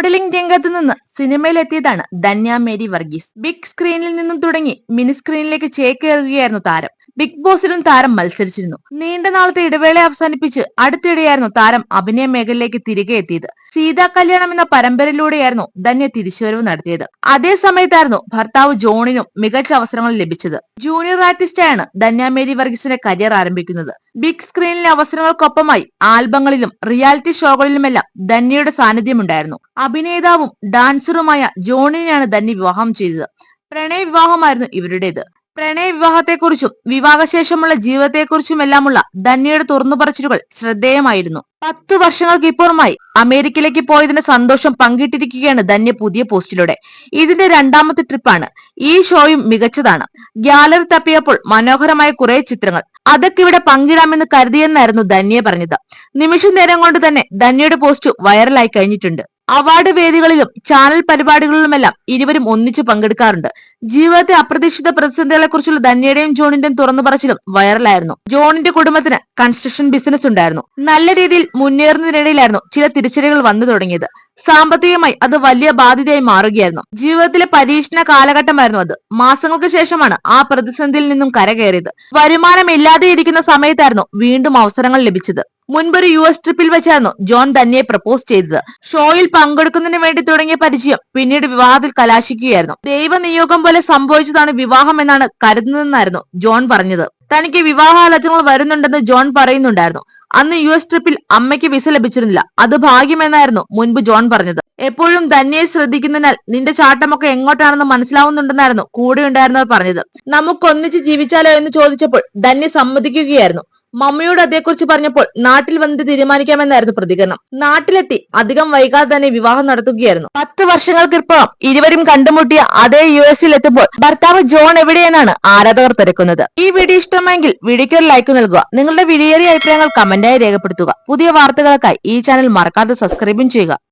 Modelling രംഗത്ത് നിന്ന് സിനിമയിലെത്തിയതാണ് ധന്യ മേരി വർഗീസ്. ബിഗ് സ്ക്രീനിൽ നിന്നും തുടങ്ങി മിനി സ്ക്രീനിലേക്ക് ചേക്കേറുകയായിരുന്നു താരം. ബിഗ് ബോസിലും താരം മത്സരിച്ചിരുന്നു. നീണ്ട നാളത്തെ ഇടവേള അവസാനിപ്പിച്ച് അടുത്തിടെയായിരുന്നു താരം അഭിനയ മേഖലയിലേക്ക് തിരികെ എത്തിയത്. സീതാ കല്യാണം എന്ന പരമ്പരയിലൂടെയായിരുന്നു ധന്യ തിരിച്ചുവരവ് നടത്തിയത്. അതേ സമയത്തായിരുന്നു ഭർത്താവ് ജോണിനും മികച്ച അവസരങ്ങൾ ലഭിച്ചത്. ജൂനിയർ ആർട്ടിസ്റ്റായാണ് ധന്യ മേരി വർഗീസിന്റെ കരിയർ ആരംഭിക്കുന്നത്. ബിഗ് സ്ക്രീനിലെ അവസരങ്ങൾക്കൊപ്പമായി ആൽബങ്ങളിലും റിയാലിറ്റി ഷോകളിലുമെല്ലാം ധന്യയുടെ സാന്നിധ്യമുണ്ടായിരുന്നു. അഭിനേതാവും ഡാൻസറുമായ ജോണിനെയാണ് ധന്യ വിവാഹം ചെയ്തത്. പ്രണയ വിവാഹമായിരുന്നു ഇവരുടേത്. പ്രണയ വിവാഹത്തെക്കുറിച്ചും വിവാഹശേഷമുള്ള ജീവിതത്തെക്കുറിച്ചുമെല്ലാമുള്ള ധന്യയുടെ തുറന്നു പറച്ചിലുകൾ ശ്രദ്ധേയമായിരുന്നു. പത്ത് വർഷങ്ങൾക്ക് ഇപ്പുറമായി അമേരിക്കയിലേക്ക് പോയതിന്റെ സന്തോഷം പങ്കിട്ടിരിക്കുകയാണ് ധന്യ പുതിയ പോസ്റ്റിലൂടെ. ഇതിന്റെ രണ്ടാമത്തെ ട്രിപ്പാണ്. ഈ ഷോയും മികച്ചതാണ്. ഗ്യാലറി തപ്പിയപ്പോൾ മനോഹരമായ കുറെ ചിത്രങ്ങൾ. അതൊക്കെ ഇവിടെ പങ്കിടാമെന്ന് കരുതിയെന്നായിരുന്നു ധന്യ പറഞ്ഞത്. നിമിഷ നേരം കൊണ്ട് തന്നെ ധന്യയുടെ പോസ്റ്റ് വൈറലായി കഴിഞ്ഞിട്ടുണ്ട്. അവാർഡ് വേദികളിലും ചാനൽ പരിപാടികളിലുമെല്ലാം ഇരുവരും ഒന്നിച്ചു പങ്കെടുക്കാറുണ്ട്. ജീവിതത്തെ അപ്രതീക്ഷിത പ്രതിസന്ധികളെക്കുറിച്ചുള്ള ധന്യയുടെയും ജോണിന്റെയും തുറന്നു പറച്ചിലും വൈറലായിരുന്നു. ജോണിന്റെ കുടുംബത്തിന് കൺസ്ട്രക്ഷൻ ബിസിനസ് ഉണ്ടായിരുന്നു. നല്ല രീതിയിൽ മുന്നേറുന്നതിനിടയിലായിരുന്നു ചില തിരിച്ചടികൾ വന്നു തുടങ്ങിയത്. സാമ്പത്തികമായി അത് വലിയ ബാധ്യതയായി മാറുകയായിരുന്നു. ജീവിതത്തിലെ പരീക്ഷണ കാലഘട്ടമായിരുന്നു അത്. മാസങ്ങൾക്ക് ശേഷമാണ് ആ പ്രതിസന്ധിയിൽ നിന്നും കരകയറിയത്. വരുമാനം ഇല്ലാതെ ഇരിക്കുന്ന സമയത്തായിരുന്നു വീണ്ടും അവസരങ്ങൾ ലഭിച്ചത്. മുൻപൊരു യു എസ് ട്രിപ്പിൽ വെച്ചായിരുന്നു ജോൺ തന്നെ പ്രപ്പോസ് ചെയ്തത്. ഷോയിൽ പങ്കെടുക്കുന്നതിന് വേണ്ടി തുടങ്ങിയ പരിചയം പിന്നീട് വിവാഹത്തിൽ കലാശിക്കുകയായിരുന്നു. ദൈവനിയോഗം പോലെ സംഭവിച്ചതാണ് വിവാഹം എന്നാണ് കരുതുന്നതെന്നായിരുന്നു ജോൺ പറഞ്ഞത്. തനിക്ക് വിവാഹാലോചനകൾ വരുന്നുണ്ടെന്ന് ജോൺ പറയുന്നുണ്ടായിരുന്നു. അന്ന് യു എസ് ട്രിപ്പിൽ അമ്മയ്ക്ക് വിസ ലഭിച്ചിരുന്നില്ല. അത് ഭാഗ്യമെന്നായിരുന്നു മുൻപ് ജോൺ പറഞ്ഞത്. എപ്പോഴും ധന്യയെ ശ്രദ്ധിക്കുന്നതിനാൽ നിന്റെ ചാട്ടമൊക്കെ എങ്ങോട്ടാണെന്ന് മനസ്സിലാവുന്നുണ്ടെന്നായിരുന്നു കൂടെ ഉണ്ടായിരുന്നവർ പറഞ്ഞത്. നമുക്കൊന്നിച്ച് ജീവിച്ചാലോ എന്ന് ചോദിച്ചപ്പോൾ ധന്യ സമ്മതിക്കുകയായിരുന്നു. മമ്മിയോട് അതേക്കുറിച്ച് പറഞ്ഞപ്പോൾ നാട്ടിൽ വന്നിട്ട് തീരുമാനിക്കാമെന്നായിരുന്നു പ്രതികരണം. നാട്ടിലെത്തി അധികം വൈകാതെ തന്നെ വിവാഹം നടത്തുകയായിരുന്നു. പത്ത് വർഷങ്ങൾക്കിപ്പുറം ഇരുവരും കണ്ടുമുട്ടിയ അതേ യു എസിൽ എത്തുമ്പോൾ ഭർത്താവ് ജോൺ എവിടെയെന്നാണ് ആരാധകർ തിരക്കുന്നത്. ഈ വീഡിയോ ഇഷ്ടമെങ്കിൽ വീഡിയോയ്ക്ക് ഒരു ലൈക്ക് നൽകുക. നിങ്ങളുടെ വിലയേറിയ അഭിപ്രായങ്ങൾ കമന്റായി രേഖപ്പെടുത്തുക. പുതിയ വാർത്തകൾക്കായി ഈ ചാനൽ മറക്കാതെ സബ്സ്ക്രൈബും ചെയ്യുക.